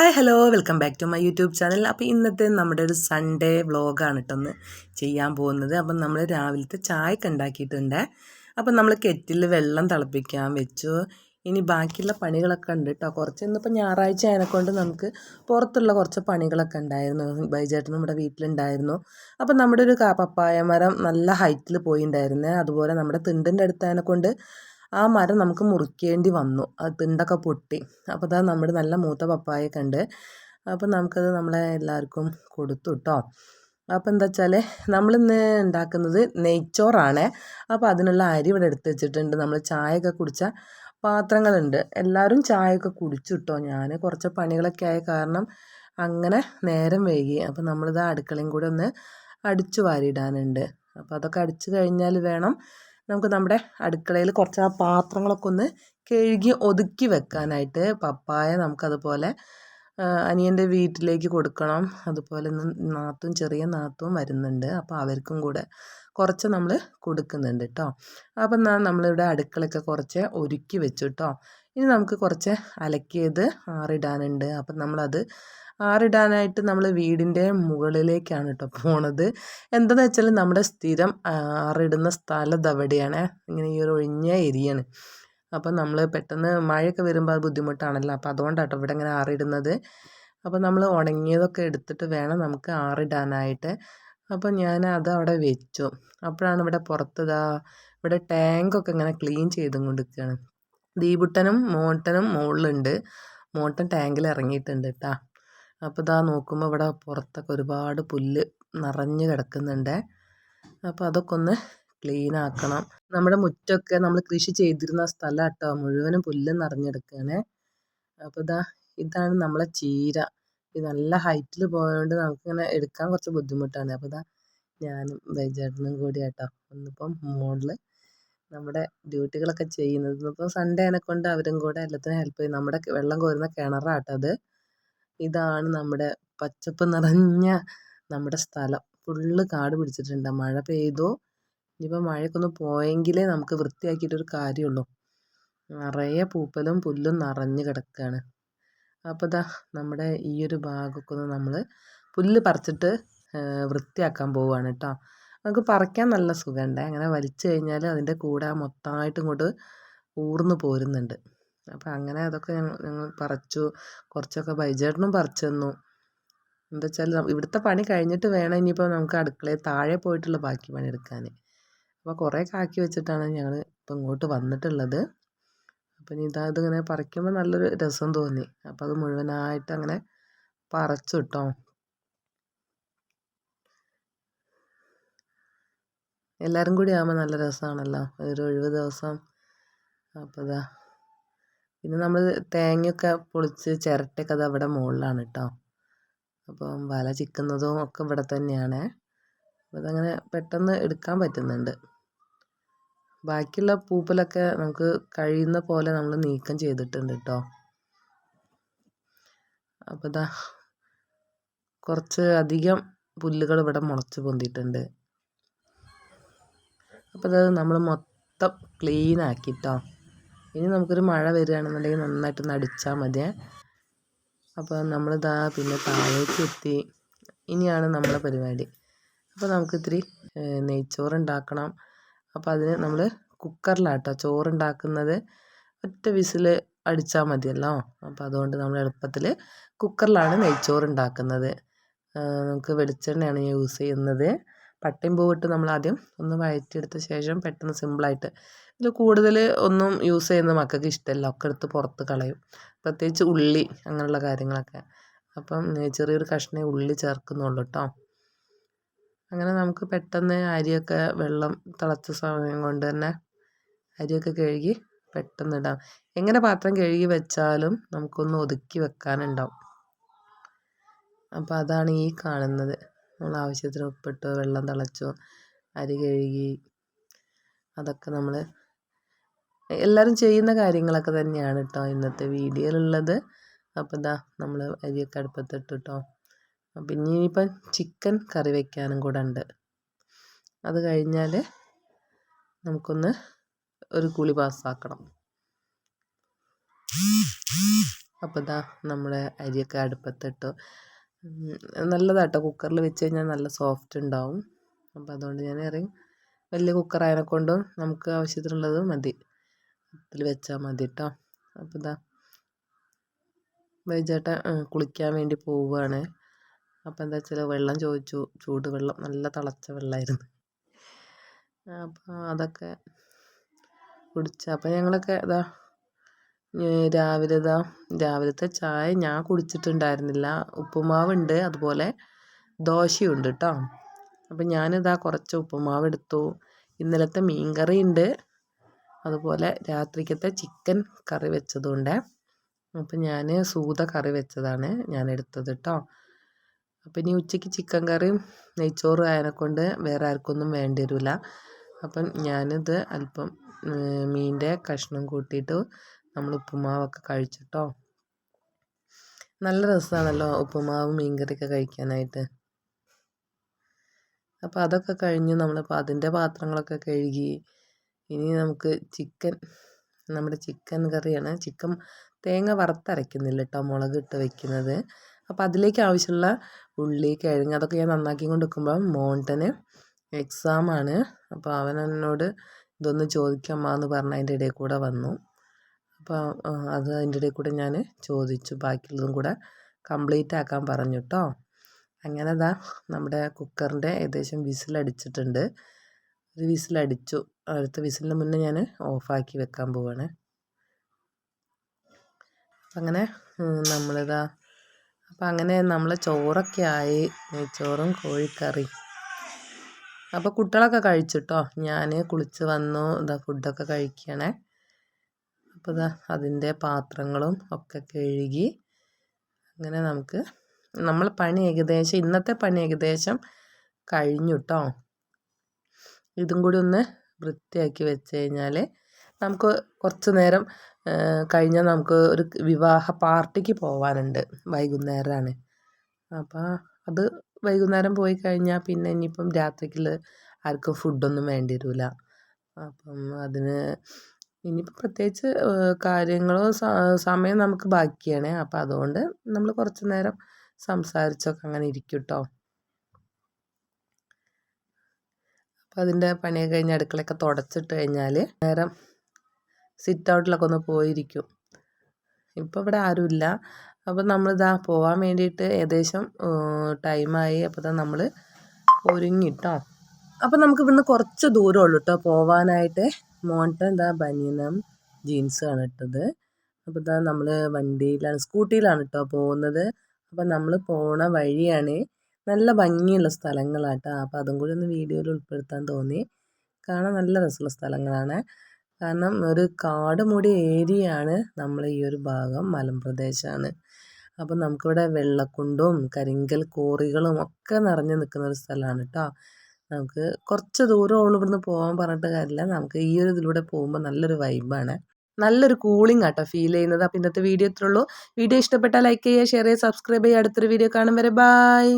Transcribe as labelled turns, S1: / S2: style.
S1: Hi hello welcome back to my YouTube channel അപ്പോൾ ഇന്നത്തെ നമ്മുടെ ഒരു സൺഡേ വ്ളോഗാണ് കേട്ടോ ഒന്ന് ചെയ്യാൻ പോകുന്നത്. അപ്പം നമ്മൾ രാവിലത്തെ ചായക്ക് ഉണ്ടാക്കിയിട്ടുണ്ട്. അപ്പം നമ്മൾ കെറ്റിൽ വെള്ളം തിളപ്പിക്കാൻ വെച്ചു. ഇനി ബാക്കിയുള്ള പണികളൊക്കെ ഉണ്ട് കേട്ടോ കുറച്ച് ഇന്നിപ്പോൾ ഞായറാഴ്ച ആയതിനെക്കൊണ്ട് നമുക്ക് പുറത്തുള്ള കുറച്ച് പണികളൊക്കെ ഉണ്ടായിരുന്നു. ബൈജേട്ടൻ നമ്മുടെ വീട്ടിലുണ്ടായിരുന്നു. അപ്പം നമ്മുടെ ഒരു പപ്പായ മരം നല്ല ഹൈറ്റിൽ പോയിണ്ടായിരുന്നേ. അതുപോലെ നമ്മുടെ തിണ്ടിന്റെ അടുത്തായതിനെ കൊണ്ട് ആ മരം നമുക്ക് മുറിക്കേണ്ടി വന്നു. അത് തിണ്ടൊക്കെ പൊട്ടി. അപ്പോൾ അതാ നമ്മുടെ നല്ല മൂത്ത പപ്പായൊക്കെ ഉണ്ട്. അപ്പോൾ നമുക്കത് നമ്മളെ എല്ലാവർക്കും കൊടുത്തു കേട്ടോ അപ്പോൾ എന്താ വെച്ചാൽ നമ്മളിന്ന് ഉണ്ടാക്കുന്നത് നെയ്ച്ചോറാണ്. അപ്പോൾ അതിനുള്ള അരി ഇവിടെ എടുത്ത് വെച്ചിട്ടുണ്ട്. നമ്മൾ ചായയൊക്കെ കുടിച്ച പാത്രങ്ങളുണ്ട്. എല്ലാവരും ചായയൊക്കെ കുടിച്ചു കേട്ടോ ഞാൻ കുറച്ച് പണികളൊക്കെ ആയ കാരണം അങ്ങനെ നേരം വൈകി. അപ്പോൾ നമ്മളിത് അടുക്കളയും കൂടെ ഒന്ന് അടിച്ചു വാരിയിടാനുണ്ട്. അപ്പോൾ അതൊക്കെ അടിച്ചു കഴിഞ്ഞാൽ വേണം നമുക്ക് നമ്മുടെ അടുക്കളയിൽ കുറച്ച് ആ പാത്രങ്ങളൊക്കെ ഒന്ന് കഴുകി ഒതുക്കി വെക്കാനായിട്ട് പപ്പായ നമുക്കതുപോലെ അനിയന്റെ വീട്ടിലേക്ക് കൊടുക്കണം. അതുപോലെ നാത്തും ചെറിയ നാത്തും വരുന്നുണ്ട്. അപ്പോൾ അവർക്കും കൂടെ കുറച്ച് നമ്മൾ കൊടുക്കുന്നുണ്ട് കേട്ടോ അപ്പം നമ്മളിവിടെ അടുക്കളയൊക്കെ കുറച്ച് ഒരുക്കി വെച്ചു കേട്ടോ ഇനി നമുക്ക് കുറച്ച് അലക്കിയത് ആറിടാനുണ്ട്. അപ്പം നമ്മളത് ആറിടാനായിട്ട് നമ്മൾ വീടിന്റെ മുകളിലേക്കാണ് കേട്ടോ പോണത്. എന്താണെന്ന് വെച്ചാൽ നമ്മുടെ സ്ഥിരം ആറിടുന്ന സ്ഥലം അവിടെയാണ്. ഇങ്ങനെ ഈ ഒരു ഒഴിഞ്ഞ ഏരിയയാണ്. അപ്പം നമ്മൾ പെട്ടെന്ന് മഴയൊക്കെ വരുമ്പോൾ അത് ബുദ്ധിമുട്ടാണല്ലോ. അപ്പോൾ അതുകൊണ്ടാട്ടോ ഇവിടെ ഇങ്ങനെ ആറിടുന്നത്. അപ്പോൾ നമ്മൾ ഉണങ്ങിയതൊക്കെ എടുത്തിട്ട് വേണം നമുക്ക് ആറിടാനായിട്ട്. അപ്പോൾ ഞാൻ അത് അവിടെ വെച്ചു. അപ്പോഴാണ് ഇവിടെ പുറത്തതാ ഇവിടെ ടാങ്കൊക്കെ ഇങ്ങനെ ക്ലീൻ ചെയ്തും കൊണ്ടിരിക്കുകയാണ്. ദീപുട്ടനും മോട്ടനും മുകളിലുണ്ട്. മോട്ടൻ ടാങ്കിൽ ഇറങ്ങിയിട്ടുണ്ട് കേട്ടോ അപ്പോൾ ഇതാ നോക്കുമ്പോൾ ഇവിടെ പുറത്തൊക്കെ ഒരുപാട് പുല്ല് നിറഞ്ഞു കിടക്കുന്നുണ്ട്. അപ്പോൾ അതൊക്കെ ഒന്ന് ക്ലീൻ ആക്കണം. നമ്മുടെ മുറ്റമൊക്കെ നമ്മൾ കൃഷി ചെയ്തിരുന്ന സ്ഥലം കേട്ടോ മുഴുവനും പുല്ല് നിറഞ്ഞെടുക്കുകയാണ് അപ്പോൾ ഇതാ ഇതാണ് നമ്മളെ ചീര. ഇത് നല്ല ഹൈറ്റിൽ പോയതുകൊണ്ട് നമുക്കിങ്ങനെ എടുക്കാൻ കുറച്ച് ബുദ്ധിമുട്ടാണ്. അപ്പോൾ ഇതാ ഞാനും വൈചേട്ടനും കൂടി കേട്ടോ ഒന്നിപ്പം മുകളിൽ നമ്മുടെ ഡ്യൂട്ടികളൊക്കെ ചെയ്യുന്നത്. ഇന്നിപ്പോൾ സൺഡേ കൊണ്ട് അവരും കൂടെ എല്ലാത്തിനും ഹെൽപ്പ് ചെയ്യും. നമ്മുടെ വെള്ളം കോരുന്ന കിണറാട്ടോ അത്. ഇതാണ് നമ്മുടെ പച്ചപ്പ് നിറഞ്ഞ നമ്മുടെ സ്ഥലം. ഫുള്ള് കാട് പിടിച്ചിട്ടുണ്ട്. മഴ പെയ്തു. ഇനിയിപ്പോൾ മഴയൊക്കെ പോയെങ്കിലേ നമുക്ക് വൃത്തിയാക്കിയിട്ടൊരു കാര്യമുള്ളൂ. നിറയെ പൂപ്പലും പുല്ലും നിറഞ്ഞു കിടക്കുകയാണ് അപ്പോൾ ഇതാ നമ്മുടെ ഈ ഒരു ഭാഗമൊക്കെ ഒന്ന് നമ്മൾ പുല്ല് പറിച്ചിട്ട് വൃത്തിയാക്കാൻ പോവുകയാണ് കേട്ടോ. നമുക്ക് പറിക്കാൻ നല്ല സുഖമുണ്ട് അങ്ങനെ വലിച്ചു കഴിഞ്ഞാൽ അതിന്റെ കൂടെ മൊത്തമായിട്ട് ഇങ്ങോട്ട് ഊർന്ന് പോരുന്നുണ്ട്. അപ്പോൾ അങ്ങനെ അതൊക്കെ ഞങ്ങൾ ഞങ്ങൾ പറിച്ചു. കുറച്ചൊക്കെ ബൈജേട്ടനും പറിച്ചു തന്നു. എന്താ വെച്ചാൽ ഇവിടുത്തെ പണി കഴിഞ്ഞിട്ട് വേണം ഇനിയിപ്പോൾ നമുക്ക് അടുക്കളയിൽ താഴെ പോയിട്ടുള്ള ബാക്കി പണി എടുക്കാൻ. അപ്പോൾ കുറേ കാക്കി വെച്ചിട്ടാണ് ഞങ്ങൾ ഇപ്പോൾ ഇങ്ങോട്ട് വന്നിട്ടുള്ളത്. അപ്പം ഇനി ഇതാ ഇതിങ്ങനെ പറിക്കുമ്പോൾ നല്ലൊരു രസം തോന്നി. അപ്പോൾ അത് മുഴുവനായിട്ട് അങ്ങനെ പറിച്ചു കേട്ടോ എല്ലാവരും കൂടി ആകുമ്പോൾ നല്ല രസമാണല്ലോ ഒരു ഒഴിവ് ദിവസം. അപ്പോൾ ഇതാ പിന്നെ നമ്മൾ തേങ്ങയൊക്കെ പൊളിച്ച് ചിരട്ടയൊക്കെ അത് അവിടെ മുകളിലാണ് കേട്ടോ അപ്പം വല ചിക്കുന്നതും ഒക്കെ ഇവിടെ തന്നെയാണ്. അപ്പോൾ അതങ്ങനെ പെട്ടെന്ന് എടുക്കാൻ പറ്റുന്നുണ്ട്. ബാക്കിയുള്ള പൂപ്പലൊക്കെ നമുക്ക് കഴിയുന്ന പോലെ നമ്മൾ നീക്കം ചെയ്തിട്ടുണ്ട് കേട്ടോ അപ്പോൾ ഇതാ കുറച്ച് അധികം പുല്ലുകൾ ഇവിടെ മുളച്ച് പൊന്തിയിട്ടുണ്ട്. അപ്പോൾ അത് നമ്മൾ മൊത്തം ക്ലീൻ ആക്കിട്ടോ ഇനി നമുക്കൊരു മഴ വരികയാണെന്നുണ്ടെങ്കിൽ നന്നായിട്ടൊന്ന് അടിച്ചാൽ മതിയേ. അപ്പോൾ നമ്മളിതാ പിന്നെ താഴേക്ക് എത്തി. ഇനിയാണ് നമ്മളെ പരിപാടി. അപ്പോൾ നമുക്ക് ഇത്തിരി നെയ്ച്ചോറ് ഉണ്ടാക്കണം അപ്പോൾ അതിന് നമ്മൾ കുക്കറിലാട്ടോ ചോറുണ്ടാക്കുന്നത്. ഒറ്റ വിസിൽ അടിച്ചാൽ മതിയല്ലോ. അപ്പോൾ അതുകൊണ്ട് നമ്മൾ എളുപ്പത്തിൽ കുക്കറിലാണ് നെയ്ച്ചോറ് ഉണ്ടാക്കുന്നത് നമുക്ക് വെളിച്ചെണ്ണയാണ് യൂസ് ചെയ്യുന്നത്. പട്ടയും പൂവിട്ട് നമ്മൾ ആദ്യം ഒന്ന് വഴറ്റിയെടുത്ത ശേഷം പെട്ടെന്ന് സിമ്പിളായിട്ട് ഇത് കൂടുതൽ ഒന്നും യൂസ് ചെയ്യുന്ന മക്കൾക്ക് ഇഷ്ടമല്ല. ഒക്കെ എടുത്ത് പുറത്ത് കളയും. പ്രത്യേകിച്ച് ഉള്ളി അങ്ങനെയുള്ള കാര്യങ്ങളൊക്കെ. അപ്പം ചെറിയൊരു കഷ്ണേ ഉള്ളി ചേർക്കുന്നുള്ളൂ കേട്ടോ അങ്ങനെ നമുക്ക് പെട്ടെന്ന് അരിയൊക്കെ വെള്ളം തിളച്ച സമയം കൊണ്ട് തന്നെ അരിയൊക്കെ കഴുകി പെട്ടെന്ന് ഇടാം. എങ്ങനെ പാത്രം കഴുകി വെച്ചാലും നമുക്കൊന്ന് ഒതുക്കി വെക്കാനുണ്ടാവും. അപ്പോൾ അതാണ് ഈ കാണുന്നത്. നമ്മൾ ആവശ്യത്തിന് ഉപ്പിട്ട് വെള്ളം തിളച്ചു അരി കഴുകി അതൊക്കെ നമ്മൾ എല്ലാവരും ചെയ്യുന്ന കാര്യങ്ങളൊക്കെ തന്നെയാണ് കേട്ടോ ഇന്നത്തെ വീഡിയോയിലുള്ളത്. അപ്പോൾ ഇതാ നമ്മൾ അരിയൊക്കെ അടുപ്പത്തിട്ടു കേട്ടോ പിന്നെ ഇനിയിപ്പം ചിക്കൻ കറി വയ്ക്കാനും കൂടെ ഉണ്ട്. അത് കഴിഞ്ഞാൽ നമുക്കൊന്ന് ഒരു കുളി പാസ്സാക്കണം. അപ്പോൾ ഇതാ നമ്മുടെ അരിയൊക്കെ അടുപ്പത്തിട്ടു. നല്ലതാട്ടോ. കുക്കറിൽ വെച്ച് കഴിഞ്ഞാൽ നല്ല സോഫ്റ്റ് ഉണ്ടാവും അപ്പോൾ അതുകൊണ്ട് ഞാൻ ഇറങ്ങി വലിയ കുക്കറായതിനെ കൊണ്ടും നമുക്ക് ആവശ്യത്തിനുള്ളത് മതി. അതിൽ വെച്ചാൽ മതി കേട്ടോ അപ്പോൾ ഇതാ വൈചേട്ടൻ കുളിക്കാൻ വേണ്ടി പോവുകയാണ് അപ്പോൾ എന്താ വെച്ചാൽ വെള്ളം ചോദിച്ചു. ചൂടുവെള്ളം നല്ല തിളച്ച വെള്ളമായിരുന്നു അപ്പോൾ അതൊക്കെ കുടിച്ച അപ്പോൾ ഞങ്ങളൊക്കെ ഇതാ രാവിലെ ഇതാ രാവിലത്തെ ചായ ഞാൻ കുടിച്ചിട്ടുണ്ടായിരുന്നില്ല. ഉപ്പുമാവുണ്ട് അതുപോലെ ദോശയുണ്ട് കേട്ടോ അപ്പം ഞാനിതാ കുറച്ച് ഉപ്പുമാവ് എടുത്തു. ഇന്നലത്തെ മീൻ കറി ഉണ്ട് അതുപോലെ രാത്രിക്കത്തെ ചിക്കൻ കറി വെച്ചതുകൊണ്ട് അപ്പം ഞാൻ സൂത കറി വെച്ചതാണ് ഞാൻ എടുത്തത് കേട്ടോ അപ്പം ഇനി ഉച്ചയ്ക്ക് ചിക്കൻ കറിയും നെയ്ച്ചോറും ആയതിനെക്കൊണ്ട് വേറെ ആർക്കൊന്നും വേണ്ടി വരില്ല അപ്പം ഞാനിത് അല്പം മീനിന്റെ കഷ്ണം കൂട്ടിയിട്ട് നമ്മൾ ഉപ്പുമാവൊക്കെ കഴിച്ചിട്ടോ? നല്ല രസമാണല്ലോ ഉപ്പുമാവും മീൻകറിയൊക്കെ കഴിക്കാനായിട്ട്. അപ്പോൾ അതൊക്കെ കഴിഞ്ഞ് നമ്മളിപ്പോൾ അതിന്റെ പാത്രങ്ങളൊക്കെ കഴുകി ഇനി നമുക്ക് ചിക്കൻ നമ്മുടെ ചിക്കൻ കറിയാണ്. ചിക്കൻ തേങ്ങ വറുത്തരയ്ക്കുന്നില്ല കേട്ടോ മുളക് ഇട്ട് വെക്കുന്നത്. അപ്പോൾ അതിലേക്ക് ആവശ്യമുള്ള ഉള്ളി കിഴങ്ങ് അതൊക്കെ ഞാൻ നന്നാക്കി കൊണ്ട് വെക്കുമ്പോൾ മോണ്ടന് എക്സാമാണ് അപ്പോൾ അവൻ ഇതൊന്ന് ചോദിക്കാമെന്ന് പറഞ്ഞ് അതിന്റെ ഇടയിൽ കൂടെ വന്നു. അപ്പോൾ അത് അതിന്റെ ഇടയിൽ കൂടെ ഞാൻ ചോദിച്ചു. ബാക്കിയുള്ളതും കൂടെ കംപ്ലീറ്റ് ആക്കാൻ പറഞ്ഞു കേട്ടോ അങ്ങനെ ദാ നമ്മുടെ കുക്കറിന്റെ ഏകദേശം വിസിലടിച്ചിട്ടുണ്ട്. ഒരു വിസിലടിച്ചു. അടുത്ത വിസിലിന് മുന്നേ ഞാൻ ഓഫാക്കി വെക്കാൻ പോവാണ്. അങ്ങനെ നമ്മളിതാ അപ്പം അങ്ങനെ നമ്മൾ ചോറൊക്കെ ആയി. നെയ്ച്ചോറും കോഴിക്കറി. അപ്പോൾ കുട്ടികളൊക്കെ കഴിച്ചിട്ടോ ഞാൻ കുളിച്ച് വന്നു. ഇതാ ഫുഡൊക്കെ കഴിക്കണേ. അപ്പോൾ ഇതാ അതിന്റെ പാത്രങ്ങളും ഒക്കെ കഴുകി അങ്ങനെ നമുക്ക് നമ്മൾ പണി ഏകദേശം ഇന്നത്തെ പണി ഏകദേശം കഴിഞ്ഞു കേട്ടോ ഇതും കൂടി ഒന്ന് വൃത്തിയാക്കി വെച്ച് കഴിഞ്ഞാൽ നമുക്ക് കുറച്ച് നേരം കഴിഞ്ഞാൽ നമുക്ക് ഒരു വിവാഹ പാർട്ടിക്ക് പോകാനുണ്ട് വൈകുന്നേരമാണ് അപ്പോൾ അത് വൈകുന്നേരം പോയി കഴിഞ്ഞാൽ പിന്നെ ഇനിയിപ്പം രാത്രിക്കുള്ള ആർക്കും ഫുഡൊന്നും വേണ്ടി വരില്ല അപ്പം അതിന് ഇനിയിപ്പോൾ പ്രത്യേകിച്ച് കാര്യങ്ങളോ സമയം നമുക്ക് ബാക്കിയാണ്. അപ്പോൾ അതുകൊണ്ട് നമ്മൾ കുറച്ച് നേരം സംസാരിച്ചൊക്കെ അങ്ങനെ ഇരിക്കും കേട്ടോ അപ്പോൾ അതിന്റെ പണിയൊക്കെ കഴിഞ്ഞ് അടുക്കളയൊക്കെ തുടച്ചിട്ട് കഴിഞ്ഞാൽ നേരം സിറ്റ് ഔട്ടിലൊക്കെ ഒന്ന് പോയിരിക്കും. ഇപ്പോൾ ഇവിടെ ആരുമില്ല അപ്പോൾ നമ്മളിതാ പോകാൻ വേണ്ടിയിട്ട് ഏകദേശം ടൈമായി. അപ്പോൾ ഇതാ നമ്മൾ ഒരുങ്ങിട്ടോ. അപ്പോൾ നമുക്ക് ഇവിടുന്ന് കുറച്ച് ദൂരമുള്ളൂ കേട്ടോ പോവാനായിട്ട്. മോന്റെ എന്താ ബനിയനം ജീൻസാണ് ഇട്ടത്. അപ്പോൾ ഇതാ നമ്മൾ വണ്ടിയിലാണ് സ്കൂട്ടിയിലാണ് കേട്ടോ പോകുന്നത്. അപ്പോൾ നമ്മൾ പോണ വഴിയാണ് നല്ല ഭംഗിയുള്ള സ്ഥലങ്ങളാട്ടോ. അപ്പോൾ അതും കൂടി ഒന്ന് വീഡിയോയിൽ ഉൾപ്പെടുത്താൻ തോന്നി. കാണാൻ നല്ല രസമുള്ള സ്ഥലങ്ങളാണ്. കാരണം ഒരു കാട് മൂടിയ ഏരിയയാണ് നമ്മൾ ഈ ഒരു ഭാഗം മലമ്പ്രദേശമാണ് അപ്പം നമുക്കിവിടെ വെള്ളക്കുണ്ടും കരിങ്കൽ കോറികളും ഒക്കെ നിറഞ്ഞു നിൽക്കുന്ന ഒരു സ്ഥലമാണ് കേട്ടോ നമുക്ക് കുറച്ച് ദൂരം ഉള്ളു ഇവിടുന്ന് പോകാൻ പറഞ്ഞിട്ട് കാര്യമില്ല. നമുക്ക് ഈ ഒരു ഇതിലൂടെ പോകുമ്പോൾ നല്ലൊരു വൈബാണ് നല്ലൊരു കൂളിംഗ് ആട്ടോ ഫീൽ ചെയ്യുന്നത്. അപ്പോൾ ഇന്നത്തെ വീഡിയോ ഇത്രയുള്ളൂ വീഡിയോ ഇഷ്ടപ്പെട്ടാൽ ലൈക്ക് ചെയ്യുക ഷെയർ ചെയ്യുക സബ്സ്ക്രൈബ് ചെയ്യുക. അടുത്തൊരു വീഡിയോ കാണും വരെ. ബായ്